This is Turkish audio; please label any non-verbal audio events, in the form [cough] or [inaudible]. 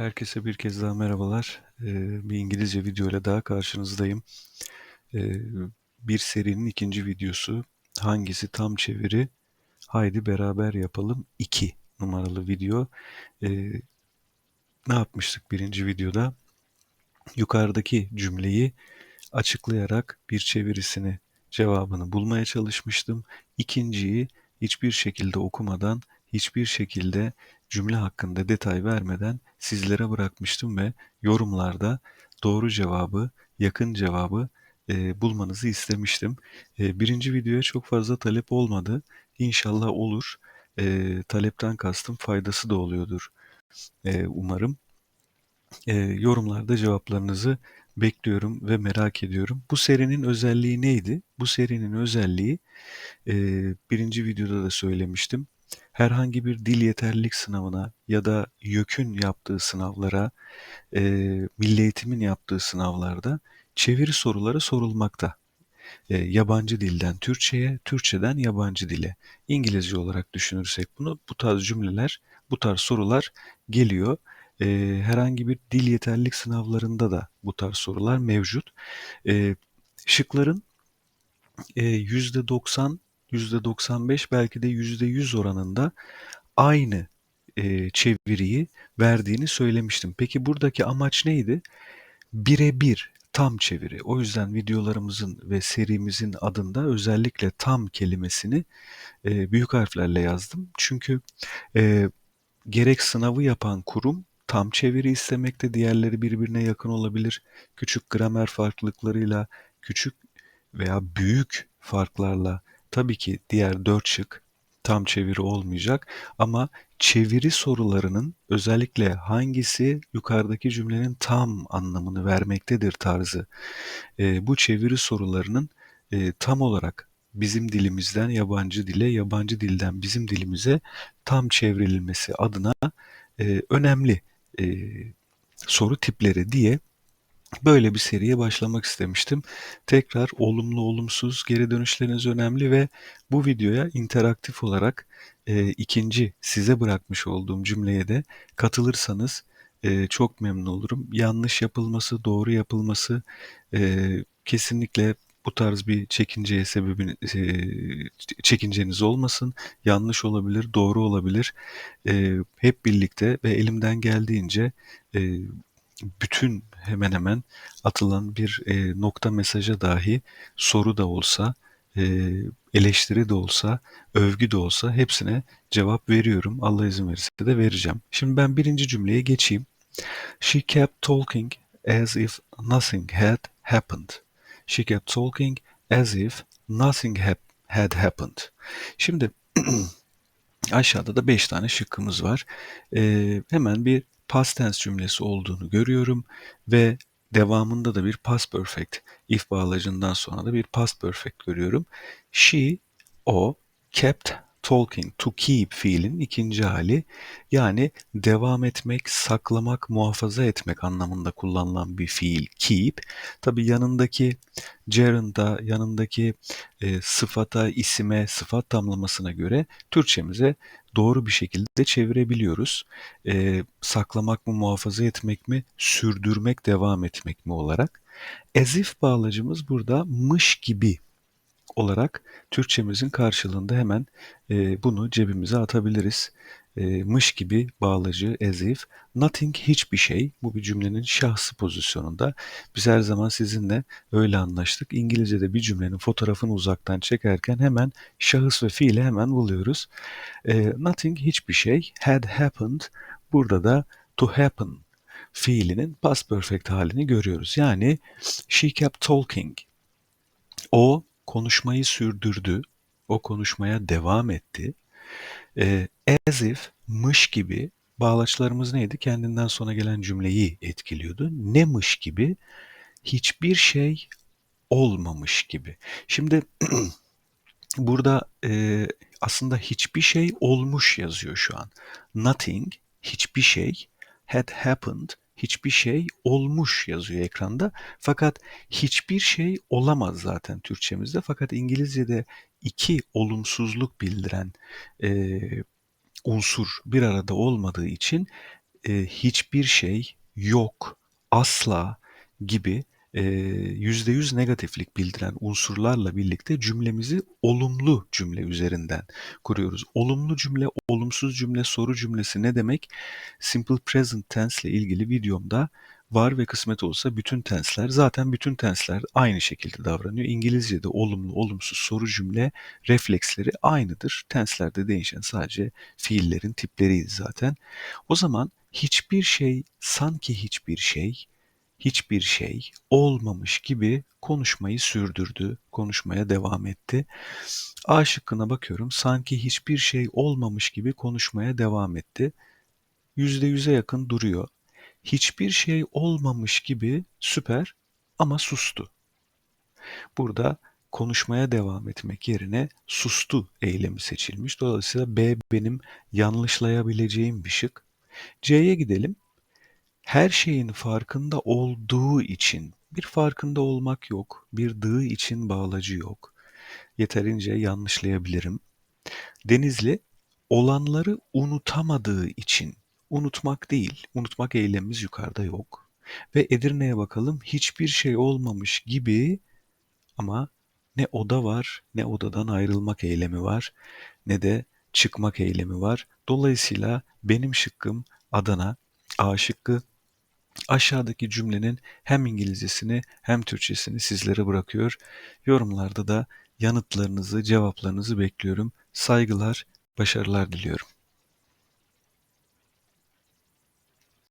Herkese bir kez daha merhabalar. Ee, bir İngilizce video ile daha karşınızdayım. Ee, bir serinin ikinci videosu. Hangisi tam çeviri? Haydi beraber yapalım. 2 numaralı video. Ee, ne yapmıştık birinci videoda? Yukarıdaki cümleyi açıklayarak bir çevirisini, cevabını bulmaya çalışmıştım. İkinciyi hiçbir şekilde okumadan, hiçbir şekilde cümle hakkında detay vermeden sizlere bırakmıştım ve yorumlarda doğru cevabı, yakın cevabı e, bulmanızı istemiştim. E, birinci videoya çok fazla talep olmadı. İnşallah olur. E, talepten kastım faydası da oluyordur. E, umarım. E, yorumlarda cevaplarınızı bekliyorum ve merak ediyorum. Bu serinin özelliği neydi? Bu serinin özelliği e, birinci videoda da söylemiştim. Herhangi bir dil yeterlilik sınavına ya da YÖK'ün yaptığı sınavlara, e, Milli Eğitim'in yaptığı sınavlarda çeviri soruları sorulmakta. E, yabancı dilden Türkçe'ye, Türkçeden yabancı dile. İngilizce olarak düşünürsek bunu bu tarz cümleler, bu tarz sorular geliyor. E, herhangi bir dil yeterlilik sınavlarında da bu tarz sorular mevcut. E, şıkların e, %90, %95 belki de %100 oranında aynı e, çeviriyi verdiğini söylemiştim. Peki buradaki amaç neydi? Birebir tam çeviri. O yüzden videolarımızın ve serimizin adında özellikle tam kelimesini e, büyük harflerle yazdım. Çünkü e, gerek sınavı yapan kurum tam çeviri istemekte, diğerleri birbirine yakın olabilir. Küçük gramer farklılıklarıyla, küçük veya büyük farklarla tabii ki diğer dört şık tam çeviri olmayacak ama çeviri sorularının özellikle hangisi yukarıdaki cümlenin tam anlamını vermektedir tarzı e, bu çeviri sorularının e, tam olarak bizim dilimizden yabancı dile, yabancı dilden bizim dilimize tam çevrilmesi adına e, önemli e, soru tipleri diye böyle bir seriye başlamak istemiştim. Tekrar olumlu olumsuz geri dönüşleriniz önemli ve bu videoya interaktif olarak e, ikinci size bırakmış olduğum cümleye de katılırsanız e, çok memnun olurum. Yanlış yapılması, doğru yapılması e, kesinlikle bu tarz bir çekinceye sebebin e, çekinceniz olmasın. Yanlış olabilir, doğru olabilir. E, hep birlikte ve elimden geldiğince e, bütün hemen hemen atılan bir e, nokta mesaja dahi soru da olsa, e, eleştiri de olsa, övgü de olsa hepsine cevap veriyorum. Allah izin verirse de vereceğim. Şimdi ben birinci cümleye geçeyim. She kept talking as if nothing had happened. She kept talking as if nothing ha had happened. Şimdi [clears throat] aşağıda da 5 tane şıkkımız var. Ee, hemen bir past tense cümlesi olduğunu görüyorum ve devamında da bir past perfect if bağlacından sonra da bir past perfect görüyorum. She, o, kept talking, to keep fiilin ikinci hali yani devam etmek, saklamak, muhafaza etmek anlamında kullanılan bir fiil keep. Tabi yanındaki gerund'a, yanındaki e, sıfata, isime, sıfat tamlamasına göre Türkçemize doğru bir şekilde çevirebiliyoruz. E, saklamak mı, muhafaza etmek mi, sürdürmek, devam etmek mi olarak. As if bağlacımız burada mış gibi olarak Türkçemizin karşılığında hemen e, bunu cebimize atabiliriz. E, mış gibi bağlacı as if, nothing hiçbir şey. Bu bir cümlenin şahsı pozisyonunda. Biz her zaman sizinle öyle anlaştık. İngilizce'de bir cümlenin fotoğrafını uzaktan çekerken hemen şahıs ve fiili hemen buluyoruz. E, nothing hiçbir şey. Had happened. Burada da to happen fiilinin past perfect halini görüyoruz. Yani she kept talking. O konuşmayı sürdürdü. O konuşmaya devam etti. E, as if, mış gibi bağlaçlarımız neydi? Kendinden sonra gelen cümleyi etkiliyordu. Ne mış gibi? Hiçbir şey olmamış gibi. Şimdi [clears throat] burada e, aslında hiçbir şey olmuş yazıyor şu an. Nothing, hiçbir şey, had happened, hiçbir şey olmuş yazıyor ekranda. Fakat hiçbir şey olamaz zaten Türkçemizde. Fakat İngilizce'de iki olumsuzluk bildiren e, unsur bir arada olmadığı için e, hiçbir şey, yok, asla gibi e, yüzde yüz negatiflik bildiren unsurlarla birlikte cümlemizi olumlu cümle üzerinden kuruyoruz. Olumlu cümle, olumsuz cümle, soru cümlesi ne demek? Simple present tense ile ilgili videomda var ve kısmet olsa bütün tensler zaten bütün tensler aynı şekilde davranıyor. İngilizce'de olumlu, olumsuz soru cümle refleksleri aynıdır. Tenslerde değişen sadece fiillerin tipleriydi zaten. O zaman hiçbir şey, sanki hiçbir şey, hiçbir şey olmamış gibi konuşmayı sürdürdü, konuşmaya devam etti. A şıkkına bakıyorum. Sanki hiçbir şey olmamış gibi konuşmaya devam etti. Yüzde yüze yakın duruyor. Hiçbir şey olmamış gibi süper ama sustu. Burada konuşmaya devam etmek yerine sustu eylemi seçilmiş. Dolayısıyla B benim yanlışlayabileceğim bir şık. C'ye gidelim. Her şeyin farkında olduğu için bir farkında olmak yok, bir dığı için bağlacı yok. Yeterince yanlışlayabilirim. Denizli olanları unutamadığı için unutmak değil, unutmak eylemimiz yukarıda yok. Ve Edirne'ye bakalım hiçbir şey olmamış gibi ama ne oda var ne odadan ayrılmak eylemi var ne de çıkmak eylemi var. Dolayısıyla benim şıkkım Adana A şıkkı. Aşağıdaki cümlenin hem İngilizcesini hem Türkçesini sizlere bırakıyor. Yorumlarda da yanıtlarınızı, cevaplarınızı bekliyorum. Saygılar, başarılar diliyorum.